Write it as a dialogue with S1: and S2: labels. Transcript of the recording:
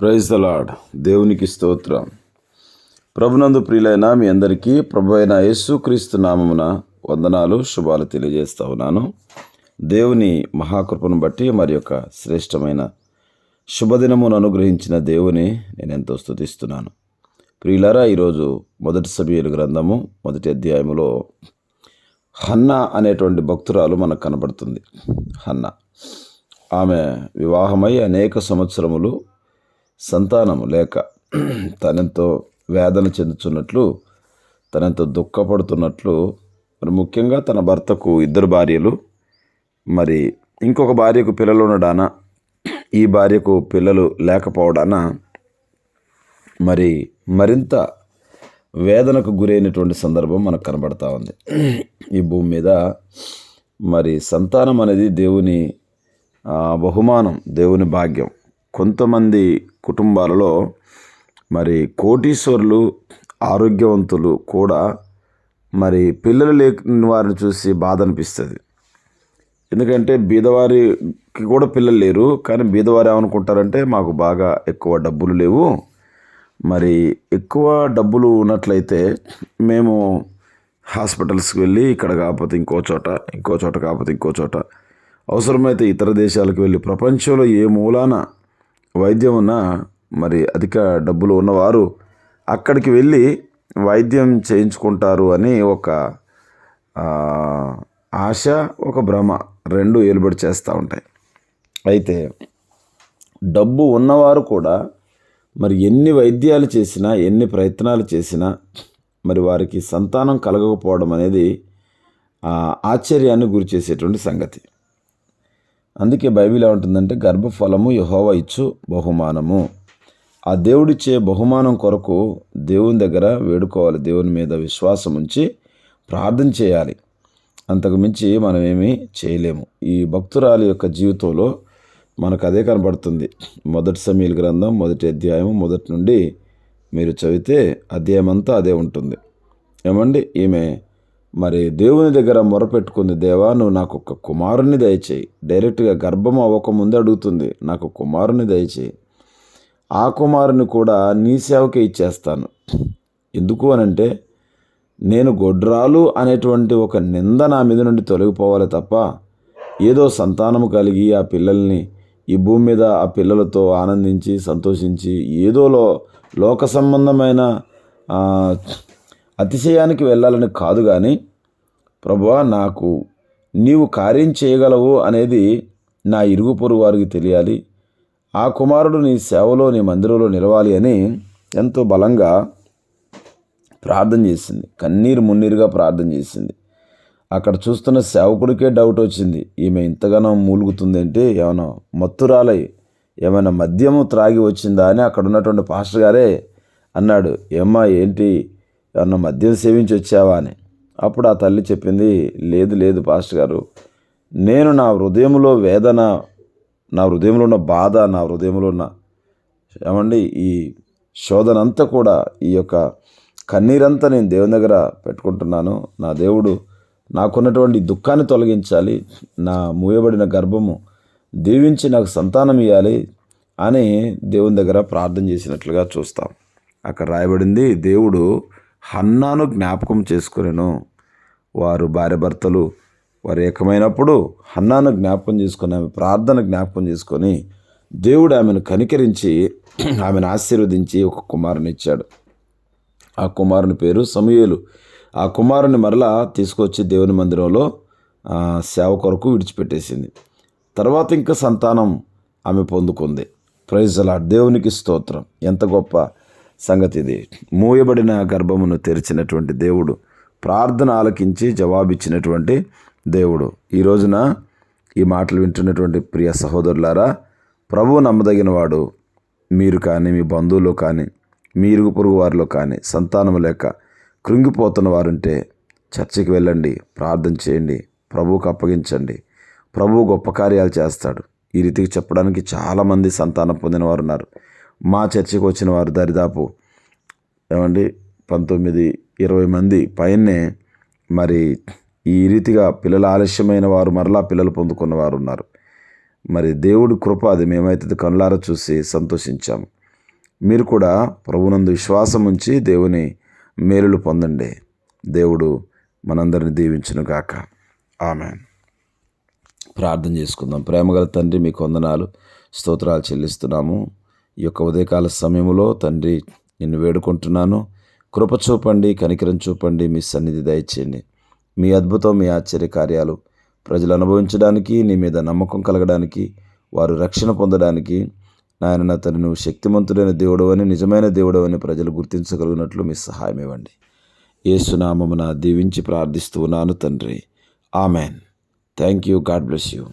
S1: Praise the lord దేవునికి స్తోత్రం. ప్రభునందు ప్రియులైన మీ అందరికీ ప్రభు అయిన యేసుక్రీస్తు నామమున వందనాలు శుభాలు తెలియజేస్తా ఉన్నాను. దేవుని మహాకృపను బట్టి మరి యొక్క శ్రేష్టమైన శుభదినమును అనుగ్రహించిన దేవుని నేను ఎంతో స్తుతిస్తున్నాను. ప్రియులారా ఈరోజు మొదటి సభ్యుల గ్రంథము మొదటి అధ్యాయములో హన్నా అనేటువంటి భక్తురాలు మనకు కనబడుతుంది. హన్నా. ఆమె వివాహమై అనేక సంవత్సరములు సంతానము లేక తనెంతో వేదన చెందుతున్నట్లు తనెంతో దుఃఖపడుతున్నట్లు మరి ముఖ్యంగా తన భర్తకు ఇద్దరు భార్యలు మరి ఇంకొక భార్యకు పిల్లలు ఉండడాన ఈ భార్యకు పిల్లలు లేకపోవడాన మరి మరింత వేదనకు గురైనటువంటి సందర్భం మనకు కనబడతా ఉంది. ఈ భూమి మీద మరి సంతానం అనేది దేవుని బహుమానం దేవుని భాగ్యం. కొంతమంది కుటుంబాలలో మరి కోటీశ్వరులు ఆరోగ్యవంతులు కూడా మరి పిల్లలు లేని వారిని చూసి బాధ అనిపిస్తుంది. ఎందుకంటే బీదవారికి కూడా పిల్లలు లేరు కానీ బీదవారు ఏమనుకుంటారంటే మాకు బాగా ఎక్కువ డబ్బులు లేవు. మరి ఎక్కువ డబ్బులు ఉన్నట్లయితే మేము హాస్పిటల్స్కి వెళ్ళి ఇక్కడ కాకపోతే ఇంకో చోట ఇంకో చోట కాకపోతే ఇంకో చోట. అవసరమైతే ఇతర దేశాలకు వెళ్ళి ప్రపంచంలో ఏ మూలాన వైద్యం ఉన్నా మరి అధిక డబ్బులు ఉన్నవారు అక్కడికి వెళ్ళి వైద్యం చేయించుకుంటారు అని ఒక ఆశ ఒక భ్రమ రెండు ఏలుబడి చేస్తూ ఉంటాయి. అయితే డబ్బు ఉన్నవారు కూడా మరి ఎన్ని వైద్యాలు చేసినా ఎన్ని ప్రయత్నాలు చేసినా మరి వారికి సంతానం కలగకపోవడం అనేది ఆశ్చర్యాన్ని గురి చేసేటువంటి సంగతి. అందుకే బైబిల్ ఏమంటుందంటే గర్భఫలము యహోవ ఇచ్చు బహుమానము. ఆ దేవుడిచ్చే బహుమానం కొరకు దేవుని దగ్గర వేడుకోవాలి దేవుని మీద విశ్వాసం ఉంచి ప్రార్థన చేయాలి. అంతకు మించి మనం ఏమీ చేయలేము. ఈ భక్తురాలి యొక్క జీవితంలో మనకు అదే కనబడుతుంది. మొదటి సమీల గ్రంథం మొదటి అధ్యాయం మొదటి నుండి మీరు చదివితే అధ్యాయం అంతా అదే ఉంటుంది. ఏమండి? ఈమె మరి దేవుని దగ్గర మొరపెట్టుకుంది దేవా నువ్వు నాకు ఒక కుమారుని దయచేయి. డైరెక్ట్గా గర్భం అవ్వకముందే అడుగుతుంది నాకు కుమారుని దయచేయి. ఆ కుమారుని కూడా నీ సేవకే ఇచ్చేస్తాను. ఎందుకు అనంటే నేను గొడ్రాలు అనేటువంటి ఒక నింద నా మీద నుండి తొలగిపోవాలి తప్ప ఏదో సంతానము కలిగి ఆ పిల్లల్ని ఈ భూమి మీద ఆ పిల్లలతో ఆనందించి సంతోషించి ఏదోలో లోక సంబంధమైన అతిశయానికి వెళ్ళాలని కాదు కానీ ప్రభువా నాకు నీవు కార్యం చేయగలవు అనేది నా ఇరుగు పొరుగు వారికి తెలియాలి. ఆ కుమారుడు నీ సేవలో నీ మందిరంలో నిలవాలి అని ఎంతో బలంగా ప్రార్థన చేసింది. కన్నీరు మున్నీరుగా ప్రార్థన చేసింది. అక్కడ చూస్తున్న సేవకుడికే డౌట్ వచ్చింది. ఈమె ఇంతగానో మూలుగుతుంది అంటే ఏమైనా మత్తురాలై ఏమైనా మద్యము త్రాగి వచ్చిందా అని అక్కడ ఉన్నటువంటి పాస్టర్ గారే అన్నాడు. ఏమ్మా ఏంటి? ఏమన్నా మద్యం సేవించి వచ్చావా అని. అప్పుడు ఆ తల్లి చెప్పింది లేదు లేదు పాస్టర్ గారు. నేను నా హృదయంలో వేదన నా హృదయంలో ఉన్న బాధ నా హృదయంలో ఉన్న ఏమండి ఈ శోధన అంతా కూడా ఈ యొక్క కన్నీరంతా నేను దేవుని దగ్గర పెట్టుకుంటున్నాను. నా దేవుడు నాకున్నటువంటి దుఃఖాన్ని తొలగించాలి. నా మూయబడిన గర్భము దీవించి నాకు సంతానం ఇవ్వాలి అని దేవుని దగ్గర ప్రార్థన చేసినట్లుగా చూస్తాం. అక్కడ రాయబడింది దేవుడు హన్నాను జ్ఞాపకం చేసుకునేను. వారు భార్య భర్తలు వారు ఏకమైనప్పుడు హన్నాను జ్ఞాపకం చేసుకొని ఆమె ప్రార్థన జ్ఞాపకం చేసుకొని దేవుడు ఆమెను కనికరించి ఆమెను ఆశీర్వదించి ఒక కుమారుని ఇచ్చాడు. ఆ కుమారుని పేరు సమూయేలు. ఆ కుమారుని మరలా తీసుకొచ్చి దేవుని మందిరంలో సేవ కొరకు విడిచిపెట్టేసింది. తర్వాత ఇంకా సంతానం ఆమె పొందుకుంది. ప్రైజ్ అలా దేవునికి స్తోత్రం. ఎంత గొప్ప సంగతి ఇది మూయబడిన గర్భమును తెరిచినటువంటి దేవుడు ప్రార్థన ఆలకించి జవాబిచ్చినటువంటి దేవుడు. ఈ రోజున ఈ మాటలు వింటున్నటువంటి ప్రియ సహోదరులారా ప్రభువు నమ్మదగినవాడు మీరు కానీ మీ బంధువులు కానీ మీరు పొరుగు వారిలో కానీ సంతానం లేక కృంగిపోతున్న వారుంటే చర్చికి వెళ్ళండి ప్రార్థన చేయండి ప్రభువుకు అప్పగించండి. ప్రభువు గొప్ప కార్యాలు చేస్తాడు. ఈ రీతికి చెప్పడానికి చాలామంది సంతానం పొందిన వారు ఉన్నారు మా చర్చికి వచ్చిన వారు దరిదాపు ఏమండి పంతొమ్మిది ఇరవై మంది పైనే మరి ఈ రీతిగా పిల్లల ఆలస్యమైన వారు మరలా పిల్లలు పొందుకున్న వారు ఉన్నారు. మరి దేవుడి కృప అది మేమైతే కనులారా చూసి సంతోషించాము మీరు కూడా ప్రభునందు విశ్వాసం ఉంచి దేవుని మేలులు పొందండి. దేవుడు మనందరిని దీవించును గాక. ఆమె ప్రార్థన చేసుకుందాం. ప్రేమగల తండ్రి మీకు వందనాలు. స్తోత్రాలు చెల్లిస్తున్నాము. ఈ యొక్క ఉదయకాల సమయంలో తండ్రి నిన్ను వేడుకుంటున్నాను. కృప చూపండి కనికరం చూపండి మీ సన్నిధి దయచేయండి. మీ అద్భుతం మీ ఆశ్చర్య కార్యాలు ప్రజలు అనుభవించడానికి నీ మీద నమ్మకం కలగడానికి వారు రక్షణ పొందడానికి నాయన నా నువ్వు శక్తిమంతుడైన దేవుడు అని నిజమైన దేవుడు అని ప్రజలు గుర్తించగలిగినట్లు మీ సహాయం ఇవ్వండి. ఏసునామమున దీవించి ప్రార్థిస్తూ ఉన్నాను తండ్రి. Amen. Thank you God bless you.